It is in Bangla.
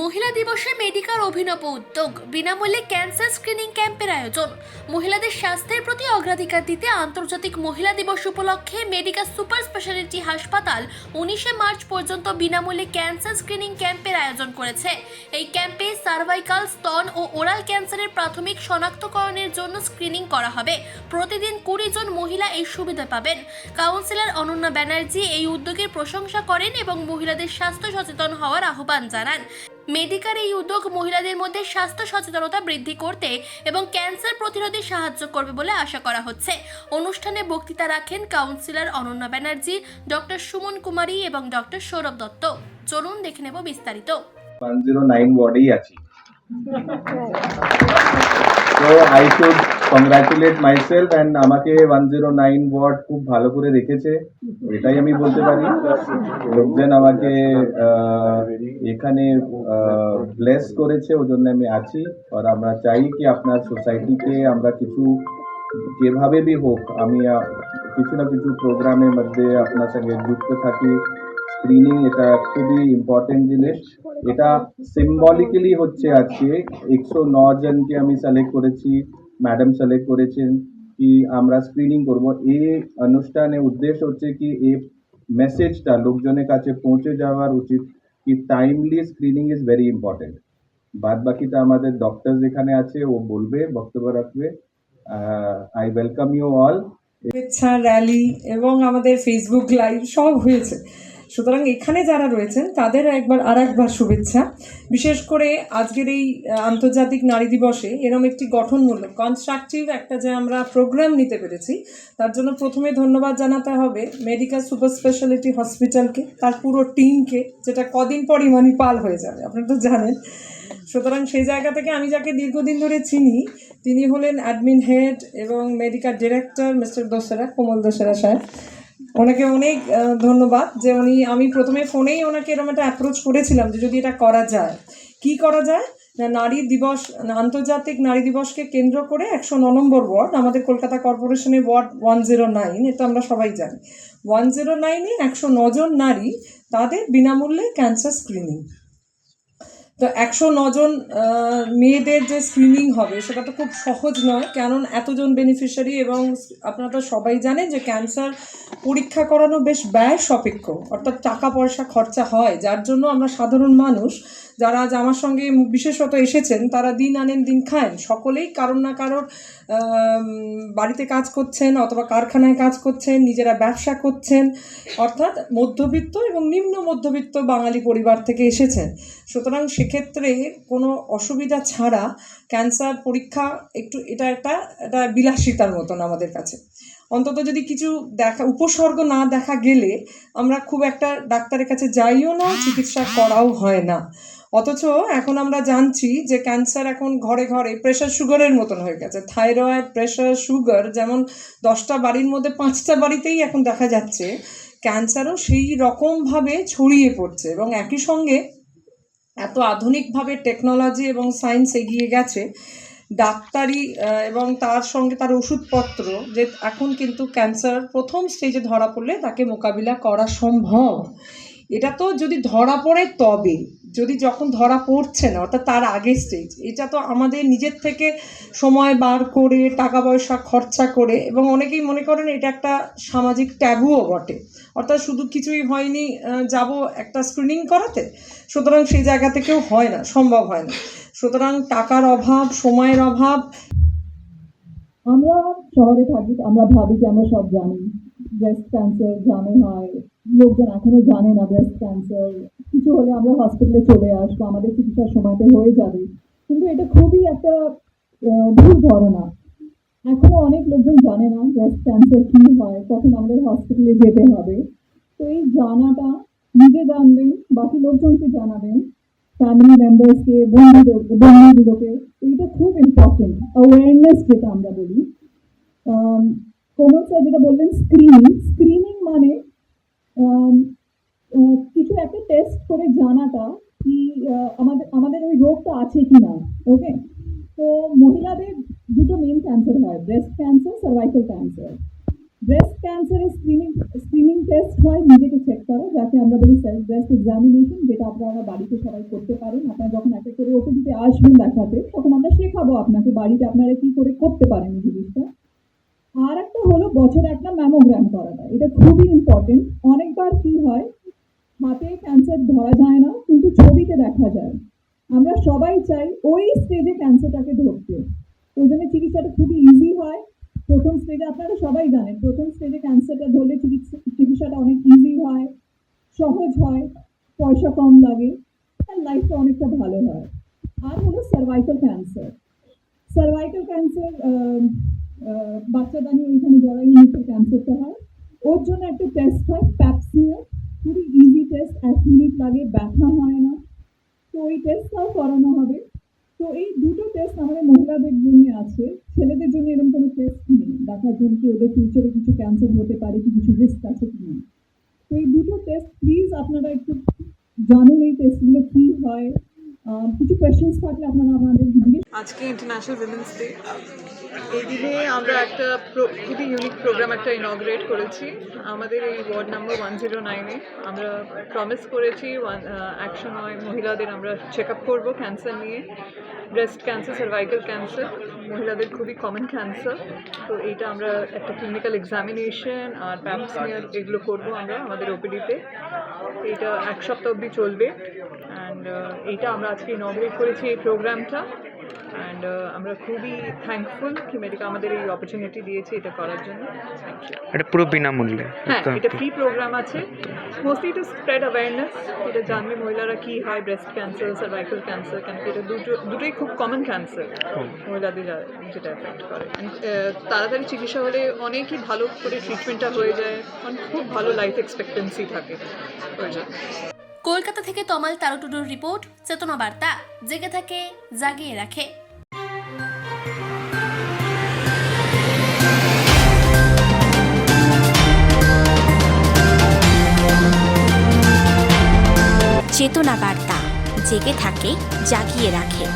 মহিলা দিবসে মেডিকার অভিনব উদ্যোগ, বিনামূল্যে ক্যান্সার স্ক্রিনিং ক্যাম্পের আয়োজন। মহিলাদের স্বাস্থ্যের প্রতি অগ্রাধিকার দিতে আন্তর্জাতিক মহিলা দিবস উপলক্ষে মেডিকা সুপার স্পেশালিটি হাসপাতাল উনিশে মার্চ পর্যন্ত বিনামূল্যে ক্যান্সার স্ক্রিনিং ক্যাম্পের আয়োজন করেছে। এই ক্যাম্পে সার্ভাইকাল, স্তন ও ওরাল ক্যান্সারের প্রাথমিক শনাক্তকরণের জন্য স্ক্রিনিং করা হবে। প্রতিদিন কুড়ি জন মহিলা এই সুবিধা পাবেন। কাউন্সিলর অনন্যা ব্যানার্জি এই উদ্যোগের প্রশংসা করেন এবং মহিলাদের স্বাস্থ্য সচেতন হওয়ার আহ্বান জানান। মেডিকার এই উদ্যোগ মহিলাদের মধ্যে স্বাস্থ্য সচেতনতা বৃদ্ধি করতে এবং ক্যান্সার প্রতিরোধে সাহায্য করবে বলে আশা করা হচ্ছে। অনুষ্ঠানে বক্তৃতা রাখেন কাউন্সিলর অনন্যা ব্যানার্জি ডক্টর সুমন কুমারী এবং ডক্টর সৌরভ দত্ত। চলুন দেখে নেব বিস্তারিত। ওয়ান জিরো নাইন ওয়ার্ডেই আছি। তো I should congratulate myself and আমাকে ওয়ান জিরো নাইন ওয়ার্ড খুব ভালো করে রেখেছে। এটাই আমি বলতে পারি। লোকজন আমাকে এখানে ব্লেস করেছে ওই জন্য আমি আছি। আর আমরা চাই কি আপনার সোসাইটিকে আমরা কিছু, যেভাবে বি হোক, আমি কিছু না কিছু প্রোগ্রামের মধ্যে আপনার সঙ্গে যুক্ত থাকি। স্ক্রিনিং এটা খুবই ইম্পর্টেন্ট জিনিস। এটা সিম্বলিক্যালি হচ্ছে আজকে। একশো ন জনকে আমি সিলেক্ট করেছি। ম্যাডাম সিলেক্ট করেছেন কি আমরা স্ক্রিনিং করব। এই অনুষ্ঠানের উদ্দেশ্য হচ্ছে কি এই মেসেজটা লোকজনের কাছে পৌঁছে যাওয়ার উচিত কি timely screening is very important বাদ বাকিটা আমাদের ডক্টর যেখানে আছে ও বলবে, বক্তব্য রাখবে। আই ওয়েলকাম ইউ অল শুভেচ্ছা র্যালি এবং আমাদের ফেসবুক লাইভ সব হয়েছে। সুতরাং এখানে যারা রয়েছেন, তাদের একবার আর একবার শুভেচ্ছা। বিশেষ করে আজকের এই আন্তর্জাতিক নারী দিবসে এরম একটি গঠনমূলক কনস্ট্রাকটিভ একটা যে আমরা প্রোগ্রাম নিতে পেরেছি, তার জন্য প্রথমে ধন্যবাদ জানাতে হবে মেডিকেল সুপার স্পেশালিটি হসপিটালকে তার পুরো টিমকে যেটা কদিন পরই মানিপাল হয়ে যাবে, আপনারা তো জানেন। সুতরাং সেই জায়গা থেকে আমি যাকে দীর্ঘদিন ধরে চিনি, তিনি হলেন অ্যাডমিন হেড এবং medical director mister Dosera Komal Dosera সাহেব। ওনাকে অনেক ধন্যবাদ যে উনি, আমি প্রথমে ফোনেই ওনাকে এরকম একটা অ্যাপ্রোচ করেছিলাম যে যদি এটা করা যায়। কি করা যায়? না, নারী দিবস আন্তর্জাতিক নারী দিবসকে কেন্দ্র করে একশো ন নম্বর ওয়ার্ড, আমাদের কলকাতা কর্পোরেশনের ওয়ার্ড ওয়ান জিরো নাইন, এটা আমরা সবাই জানি। ওয়ান জিরো নাইনে একশো নজন নারী তাদের বিনামূল্যে ক্যান্সার স্ক্রিনিং তো একশো নজন মেয়েদের যে স্ক্রিনিং হবে, সেটা তো খুব সহজ নয়। কারণ এতজন বেনিফিশিয়ারি এবং আপনারা সবাই জানেন যে ক্যান্সার পরীক্ষা করানো বেশ ব্যয় সাপেক্ষ অর্থাৎ টাকা পয়সা খরচা হয়, যার জন্য আমরা সাধারণ মানুষ, যারা আজ আমার সঙ্গে বিশেষত এসেছেন, তারা দিন আনেন, দিন খান। সকলেই কারোর না কারোর বাড়িতে কাজ করছেন অথবা কারখানায় কাজ করছেন, নিজেরা ব্যবসা করছেন। অর্থাৎ মধ্যবিত্ত এবং নিম্ন মধ্যবিত্ত বাঙালি পরিবার থেকে এসেছেন। সুতরাং সেক্ষেত্রে কোনো অসুবিধা ছাড়া ক্যান্সার পরীক্ষা একটু এটা একটা একটা বিলাসিতার মতন আমাদের কাছে। অন্তত যদি কিছু দেখা, উপসর্গ না দেখা গেলে আমরা খুব একটা ডাক্তারের কাছে যাইও না, চিকিৎসা করাও হয় না। অথচ এখন আমরা জানছি যে ক্যান্সার এখন ঘরে ঘরে প্রেশার সুগারের মতন হয়ে গেছে। থাইরয়েড প্রেশার সুগার যেমন দশটা বাড়ির মধ্যে পাঁচটা বাড়িতেই এখন দেখা যাচ্ছে, ক্যান্সারও সেই রকমভাবে ছড়িয়ে পড়ছে এবং একই সঙ্গে এত আধুনিকভাবে টেকনোলজি এবং সায়েন্স এগিয়ে গেছে, ডাক্তারি এবং তার সঙ্গে তার ওষুধপত্র, যে এখন কিন্তু ক্যান্সার প্রথম স্টেজে ধরা পড়লে তাকে মোকাবিলা করা সম্ভব। এটা তো যদি ধরা পড়ে তবে যদি যখন ধরা পড়ছে না, অর্থাৎ তার আগে স্টেজ এটা তো আমাদের নিজের থেকে সময় বার করে, টাকা পয়সা খরচা করে, এবং অনেকেই মনে করেন এটা একটা সামাজিক ট্যাবুও বটে। অর্থাৎ শুধু কিছুই হয়নি যাব একটা স্ক্রিনিং করাতে, সুতরাং সেই জায়গা থেকেও হয় না, সম্ভব হয় না। সুতরাং টাকার অভাব, সময়ের অভাব, আমরা শহরে থাকি, আমরা ভাবি যে আমরা সব জানি। ব্রেস্ট ক্যান্সার জানে হয়, লোকজন এখনও জানে না ব্রেস্ট ক্যান্সার কিছু হলে আমরা হসপিটালে চলে আসব, আমাদের চিকিৎসার সময়তে হয়ে যাবে। কিন্তু এটা খুবই একটা ভুল ধারণা। এখনও অনেক লোকজন জানে না ব্রেস্ট ক্যান্সার কি হয়, কখন আমাদের হসপিটালে যেতে হবে। তো এই জানাটা নিজে জানবেন, বাকি লোকজনকে জানাবেন ফ্যামিলি মেম্বার্সকে বন্ধুদের, বন্ধুগুলোকে। এইটা খুব ইম্পর্টেন্ট অ্যাওয়ারনেস যেটা আমরা বলি। কোমল স্যার যেটা বললেন স্ক্রিনিং স্ক্রিনিং মানে কিছু একটা টেস্ট করে জানাটা কি আমাদের আমাদের ওই রোগটা আছে কি না ওকে তো মহিলাদের দুটো মেন ক্যান্সার হয় breast cancer cervical cancer breast ক্যান্সারের স্ক্রিনিং স্ক্রিনিং টেস্ট হয়, নিজেকে চেক করা যাকে আমরা বলি সেলফ ব্রেস্ট এক্সামিনেশন যেটা আপনারা বাড়িতে সবাই করতে পারেন। আপনারা যখন একটা করে ওপিডিতে আসবেন দেখাতে, তখন আমরা শেখাবো আপনাকে বাড়িতে আপনারা কি করে করতে পারেন এই জিনিসটা। আর একটা হলো বছরে একটা ম্যামোগ্রাম করাটা, এটা খুবই ইম্পর্টেন্ট অনেকবার কি হয় হাতে ক্যান্সার ধরা যায় না, কিন্তু ছবিতে দেখা যায়। আমরা সবাই চাই ওই স্টেজে ক্যান্সারটাকে ধরতে। ওই জন্য চিকিৎসাটা খুবই ইজি হয়। প্রথম স্টেজে আপনারা সবাই জানেন, প্রথম স্টেজে ক্যান্সারটা ধরলে চিকিৎসা, চিকিৎসাটা অনেক ইজি হয়, সহজ হয়, পয়সা কম লাগে আর লাইফটা অনেকটা ভালো হয়। আর হলো সার্ভাইকাল ক্যান্সার সার্ভাইকাল ক্যান্সার বাচ্চাদানি ওইখানে জরায়ু মুখের ক্যান্সারটা হয়, ওর জন্য একটা টেস্ট হয় প্যাপসিয়ার খুবই ইজি টেস্ট এক মিনিট লাগে, ব্যথা হয় না। তো ওই টেস্টটাও করানো হবে। তো এই দুটো টেস্ট আমাদের মহিলাদের জন্য আছে। ছেলেদের জন্য এরকম কোনো টেস্ট নেই। দেখার জন্য কি ওদের ফিউচারে কিছু ক্যান্সার হতে পারে কি, কিছু রিস্ক আছে কি না। তো এই দুটো টেস্ট প্লিজ আপনারা একটু জানুন এই টেস্টগুলো কী হয়। কিছু কোয়েশ্চেন্স থাকলে আপনারা আমাদের জিজ্ঞেস আজকে ইন্টারন্যাশনাল উইমেন্স ডে এই দিনে আমরা একটা খুবই ইউনিক প্রোগ্রাম একটা ইনগ্রেট করেছি। আমাদের এই ওয়ার্ড নাম্বার ওয়ান জিরো নাইনে আমরা প্রমিস করেছি ওয়ান একশো নয় মহিলাদের আমরা চেক আপ করব ক্যান্সার নিয়ে। ব্রেস্ট ক্যান্সার সার্ভাইকাল ক্যান্সার মহিলাদের খুবই কমন ক্যান্সার তো এইটা আমরা একটা ক্লিনিক্যাল এক্সামিনেশন আর প্যাপসমিয়ার এগুলো করব আমরা আমাদের ওপিডিতে এটা এক সপ্তাহ অব্দি চলবে। অ্যান্ড এইটা আমরা আজকে ইনগ্রেট করেছি এই প্রোগ্রামটা অ্যান্ড আমরা খুবই থ্যাঙ্কফুল কি মেডিকা আমাদের এই অপরচুনিটি দিয়েছে এটা করার জন্য। থ্যাংক ইউ এটা পুরো বিনামূল্যে। হ্যাঁ। এটা ফ্রি প্রোগ্রাম আছে। মোস্টলি টু স্প্রেড অ্যাওয়ারনেস এটা জানবে মহিলারা কি হয় ব্রেস্ট ক্যান্সার সার্ভাইকাল ক্যান্সার কেন এটা দুটো দুটোই খুব কমন ক্যান্সার। মহিলাদের যেটা এফেক্ট করে। আহ, তাড়াতাড়ি চিকিৎসা হলে অনেকই ভালো করে ট্রিটমেন্টটা হয়ে যায়। অনেক খুব ভালো লাইফ এক্সপেক্টেন্সি থাকে। ওই জন্য। কলকাতা থেকে তমাল তারুটুডুর রিপোর্ট, চেতনা বার্তা, জেগে থাকে, জাগিয়ে রাখে। চেতনা বার্তা, জেগে থাকে, জাগিয়ে রাখে।